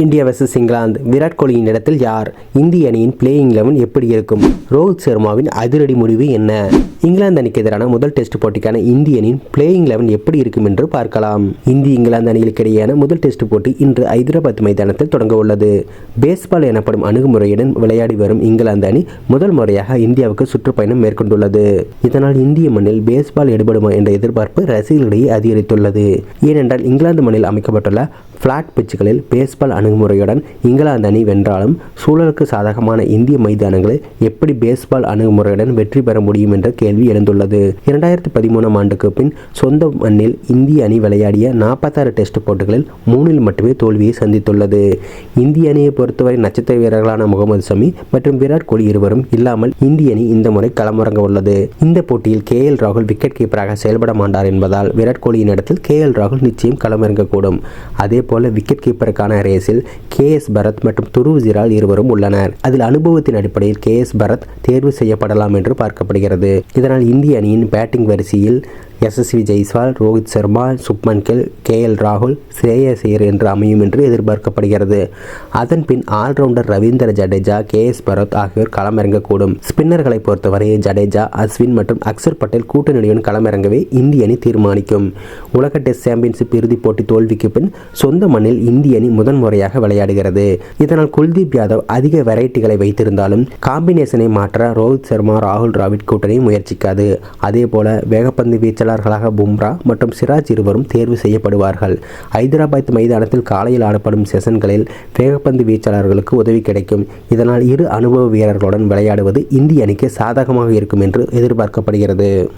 India versus England. Virat கோலியின் இடத்தில் யார்? இந்திய அணியின் பிளேயிங் லெவன் எப்படி இருக்கும்? ரோஹித் சர்மாவின் அதிரடி முடிவு என்ன? இங்கிலாந்து அணிக்கு எதிரான முதல் டெஸ்ட் போட்டிக்கான இந்திய அணியின் பிளேயிங் லெவன் எப்படி இருக்கும் என்று பார்க்கலாம். இந்திய இங்கிலாந்து அணிகளுக்கு இடையேயான முதல் டெஸ்ட் போட்டி இன்று ஐதராபாத் மைதானத்தில் தொடங்க உள்ளது. பேஸ்பால் எனப்படும் அணுகுமுறையுடன் விளையாடி வரும் இங்கிலாந்து அணி முதல் முறையாக இந்தியாவுக்கு சுற்றுப்பயணம் மேற்கொண்டுள்ளது. இதனால் இந்திய மண்ணில் பேஸ்பால் எடுபடுமா என்ற எதிர்பார்ப்பு ரசிகர்களிடையே அதிகரித்துள்ளது. ஏனென்றால் இங்கிலாந்து மண்ணில் அமைக்கப்பட்டுள்ள ஃப்ளாட் பிச்சுகளில் பேஸ்பால் அணுகுமுறையுடன் இங்கிலாந்து அணி வென்றாலும் சூழலுக்கு சாதகமான இந்திய மைதானங்களில் எப்படி பேஸ்பால் அணுகுமுறையுடன் வெற்றி பெற முடியும் என்ற கேள்வி எழுந்துள்ளது. இரண்டாயிரத்தி பதிமூணாம் ஆண்டுக்கு பின் சொந்த மண்ணில் இந்திய அணி விளையாடிய நாற்பத்தாறு டெஸ்ட் போட்டிகளில் மூணில் மட்டுமே தோல்வியை சந்தித்துள்ளது. இந்திய அணியை பொறுத்தவரை நட்சத்திர வீரர்களான முகமது சமி மற்றும் விராட் கோலி இருவரும் இல்லாமல் இந்திய அணி இந்த முறை களமிறங்க உள்ளது. இந்த போட்டியில் கே எல் ராகுல் விக்கெட் கீப்பராக செயல்பட மாட்டார் என்பதால் விராட் கோலியின் இடத்தில் கே எல் ராகுல் நிச்சயம் களமிறங்கக்கூடும். அதே போல விக்கெட் கீப்பருக்கான ரேஸில் கே எஸ் பரத் மற்றும் துருவ் ஜிரால் இருவரும் உள்ளனர். அதில் அனுபவத்தின் அடிப்படையில் கே எஸ் பரத் தேர்வு செய்யப்படலாம் என்று பார்க்கப்படுகிறது. இதனால் இந்திய அணியின் பேட்டிங் வரிசையில் எஸ்எஸ்வி ஜெய்ஸ்வால் ரோஹித் சர்மா சுப்மன் கில் கே எல் ராகுல் ஸ்ரேயஸ் ஐயர் என்று அமையும் என்று எதிர்பார்க்கப்படுகிறது. அதன் பின் all rounder Ravindra Jadeja K S Bharat ஆகியோர் களமிறங்கக்கூடும். ஸ்பின்னர்களை பொறுத்தவரை ஜடேஜா அஸ்வின் மற்றும் அக்சர் பட்டேல் கூட்டணியுடன் களமிறங்கவே இந்திய அணி தீர்மானிக்கும். உலக டெஸ்ட் சாம்பியன்ஷிப் இறுதிப் போட்டி தோல்விக்கு பின் சொந்த மண்ணில் இந்திய அணி முதன்முறையாக விளையாடுகிறது. இதனால் குல்தீப் யாதவ் அதிக வெரைட்டிகளை வைத்திருந்தாலும் காம்பினேஷனை மாற்ற ரோஹித் சர்மா ராகுல் டிராவிட் கூட்டணி முயற்சிக்காது. அதே போல வேகப்பந்து வீச்சாளர்களாக பும்ரா மற்றும் சிராஜ் இருவரும் தேர்வு செய்யப்படுவார்கள். ஐதராபாத் மைதானத்தில் காலையில் ஆடப்படும் செஷன்களில் வேகப்பந்து வீச்சாளர்களுக்கு உதவி கிடைக்கும். இதனால் இரு அனுபவ வீரர்களுடன் விளையாடுவது இந்திய அணிக்கு சாதகமாக இருக்கும் என்று எதிர்பார்க்கப்படுகிறது.